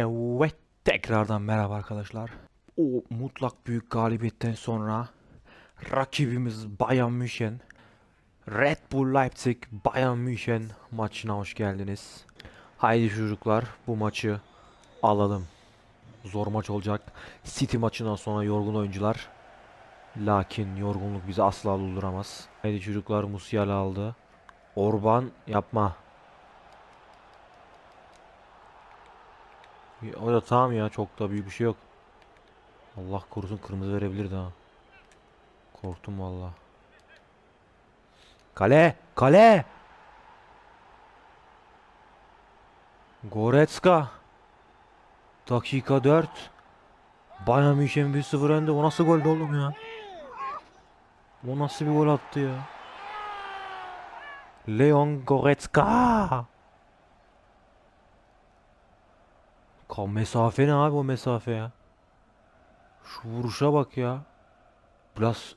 Evet, tekrardan merhaba arkadaşlar. O mutlak büyük galibiyetten sonra rakibimiz Bayern München, Red Bull Leipzig Bayern München maçına hoş geldiniz. Haydi çocuklar bu maçı alalım. Zor maç olacak. City maçından sonra yorgun oyuncular. Lakin yorgunluk bizi asla durduramaz. Haydi çocuklar Musiala aldı. Orban yapma. O da tamam ya çok da büyük bir şey yok. Allah korusun kırmızı verebilirdi ha. Korktum valla. Kale! Kale! Goretzka. Dakika 4. Bayern München 1-0 önde. O nasıl gol oğlum ya? O nasıl bir gol attı ya? Leon Goretzka. Ka mesafe ne abi o mesafe ya? Şu vuruşa bak ya. Blas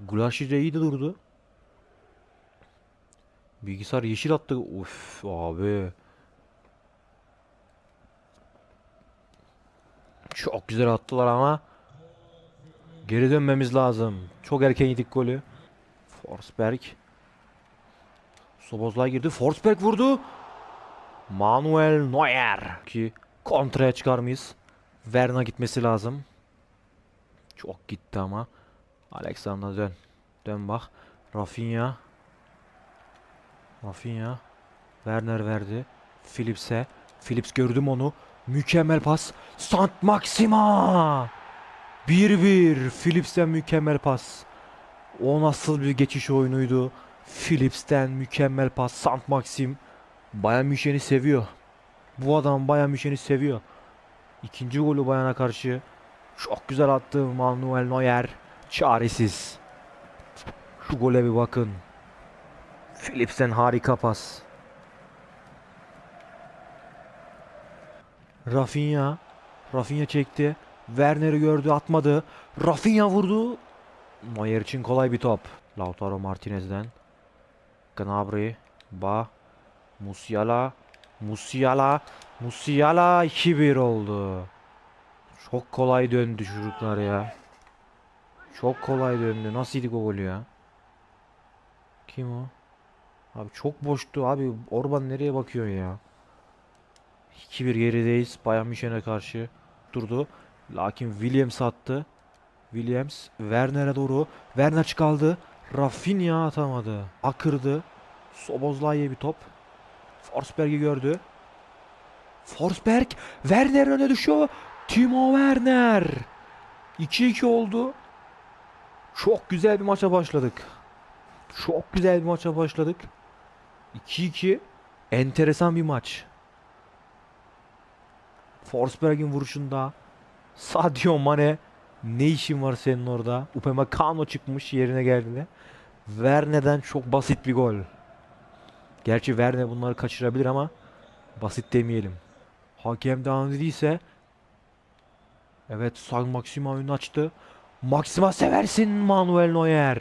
Gulashi de iyi de durdu. Bilgisayar yeşil attı. Uf abi. Çok güzel attılar ama geri dönmemiz lazım. Çok erken yedik golü. Forsberg. Sobozlay girdi. Forsberg vurdu. Manuel Neuer ki kontraya çıkar mıyız? Verna gitmesi lazım. Çok gitti ama. Alexander dön. Dön bak. Rafinha. Rafinha. Werner verdi. Philips'e. Philips gördüm onu. Mükemmel pas. Sant Maxima. 1-1. Philips'ten mükemmel pas. O nasıl bir geçiş oyunuydu. Philips'ten mükemmel pas. Sant Maxim. Bayern Münih'i seviyor. Bu adam Bayern Münih'i seviyor. İkinci golü Bayern'a karşı çok güzel attı Manuel Neuer. Çaresiz. Şu gole bir bakın. Philips'ten harika pas. Rafinha. Rafinha çekti. Werner'i gördü atmadı. Rafinha vurdu. Neuer için kolay bir top. Lautaro Martinez'den. Gnabry. Ba. Musiala. Musiala. Musiala 2-1 oldu. Çok kolay döndü çocuklar ya. Çok kolay döndü. Nasıl yedik o golü ya? Kim o? Abi çok boştu abi. Orban nereye bakıyor ya? 2-1 gerideyiz. Bayern München'e karşı durdu. Lakin Williams attı. Williams Werner'e doğru. Werner çıkaldı. Rafinha atamadı. Akırdı. Sobozlay'a bir top. Forsberg'i gördü. Forsberg Werner öne düşüyor. Timo Werner. 2-2 oldu. Çok güzel bir maça başladık. Çok güzel bir maça başladık. 2-2. Enteresan bir maç. Forsberg'in vuruşunda Sadio Mane ne işin var senin orada? Upamecano çıkmış yerine geldi. Werner'den çok basit bir gol. Gerçi Werner bunları kaçırabilir ama basit demeyelim. Hakem devam dediyse Evet San Maxima oyunu açtı. Maxima seversin Manuel Neuer.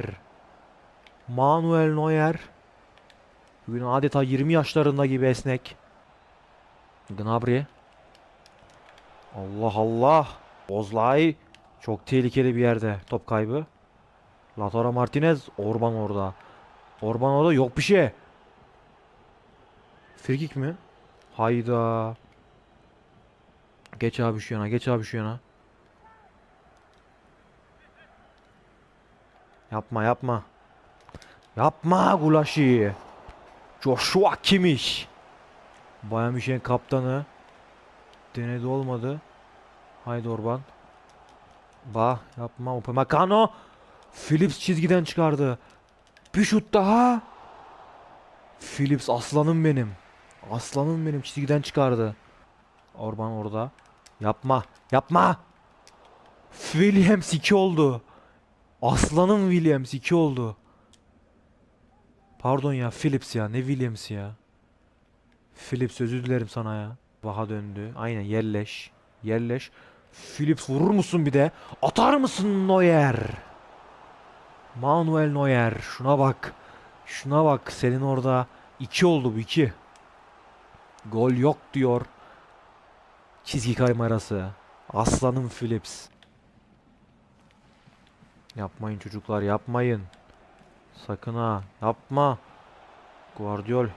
Manuel Neuer Bugün adeta 20 yaşlarında gibi esnek. Gnabry Allah Allah. Ozlay çok tehlikeli bir yerde top kaybı. Lautaro Martinez Orban orada. Orban orada yok bir şey. Frikik mi? Hayda. Geç abi şu yana, geç abi şu yana. Yapma yapma. Yapma Gulashi. Joshua Kimmich. Bayern München kaptanı. Denedi olmadı. Haydi Orban. Ba yapma Upamecano. Phillips çizgiden çıkardı. Bir şut daha. Phillips aslanım benim. Aslanım benim çizgiden çıkardı. Orban orada. Yapma. Yapma. Williams 2 oldu. Aslanım Williams 2 oldu. Pardon ya Phillips ya ne Williams ya. Phillips özür dilerim sana ya. Baha döndü. Aynen yerleş. Yerleş. Phillips vurur musun bir de? Atar mısın Neuer? Manuel Neuer. Şuna bak. Şuna bak. Senin orada 2 oldu bu 2. Gol yok diyor. Çizgi kaymarası. Aslanım Phillips. Yapmayın çocuklar yapmayın. Sakın ha yapma. Guardiol.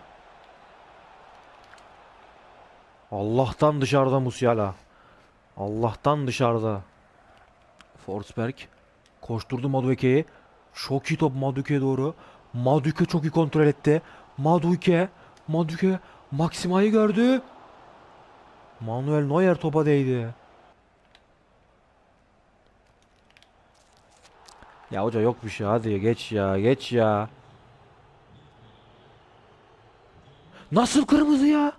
Allah'tan dışarıda Musiala. Allah'tan dışarıda. Forsberg. Koşturdu Madueke'yi. Çok iyi top Madueke'ye doğru. Madueke çok iyi kontrol etti. Madueke. Madueke. Maxima'yı gördü. Manuel Neuer topa değdi. Ya hoca yok bir şey hadi geç ya geç ya. Nasıl kırmızı ya?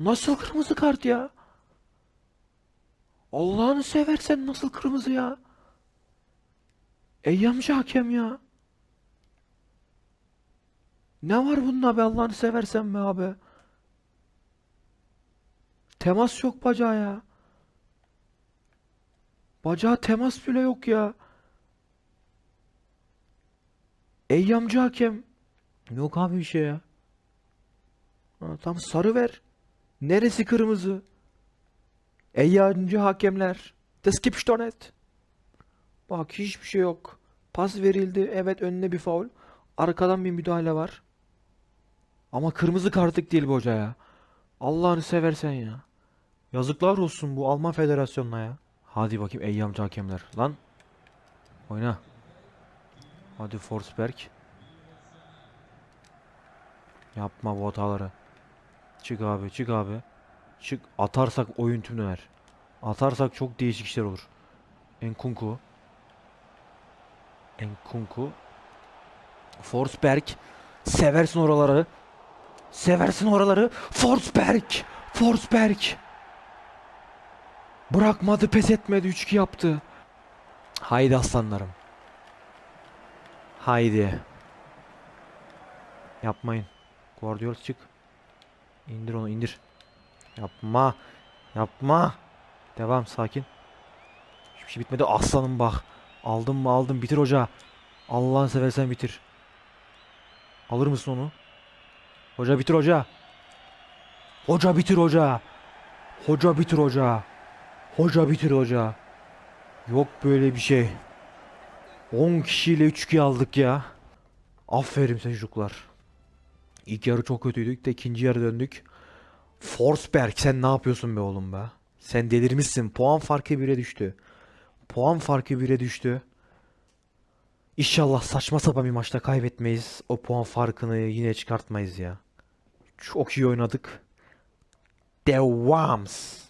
Nasıl kırmızı kart ya? Allah'ını seversen nasıl kırmızı ya? Eyyamcı hakem ya. Ne var bunda be Allah'ını seversen be abi? Temas yok bacağa ya. Bacağa temas bile yok ya. Eyyamcı hakem. Yok abi bir şey ya. Ha, tam sarı ver. Neresi kırmızı? Eyyamcı hakemler. Das gibt's doch. Bak hiçbir şey yok. Pas verildi. Evet önüne bir faul. Arkadan bir müdahale var. Ama kırmızı kartlık değil bu hoca ya. Allah'ını seversen ya. Yazıklar olsun bu Alman federasyonuna ya. Hadi bakayım eyyamcı hakemler. Lan. Oyna. Hadi Forsberg. Yapma bu hataları. Çık abi çık abi. Çık. Atarsak oyun tüm döner. Atarsak çok değişik işler olur. Enkunku. Enkunku. Forsberg. Seversin oraları. Seversin oraları. Forsberg. Forsberg. Bırakmadı pes etmedi 3-2 yaptı. Haydi aslanlarım. Haydi. Yapmayın. Guardiola çık. İndir onu indir. Yapma. Yapma. Devam sakin. Hiçbir şey bitmedi. Aslanım bak. Aldım mı aldım. Bitir hoca. Allah'ını seversen bitir. Alır mısın onu? Hoca bitir hoca. Hoca bitir hoca. Hoca bitir hoca. Hoca bitir hoca. Yok böyle bir şey. 10 kişiyle 3-2 aldık ya. Aferin size çocuklar. İlk yarı çok kötüydük de ikinci yarı döndük. Forsberg sen ne yapıyorsun be oğlum be? Sen delirmişsin. Puan farkı 1'e düştü. Puan farkı 1'e düştü. İnşallah saçma sapan bir maçta kaybetmeyiz. O puan farkını yine çıkartmayız ya. Çok iyi oynadık. Devams.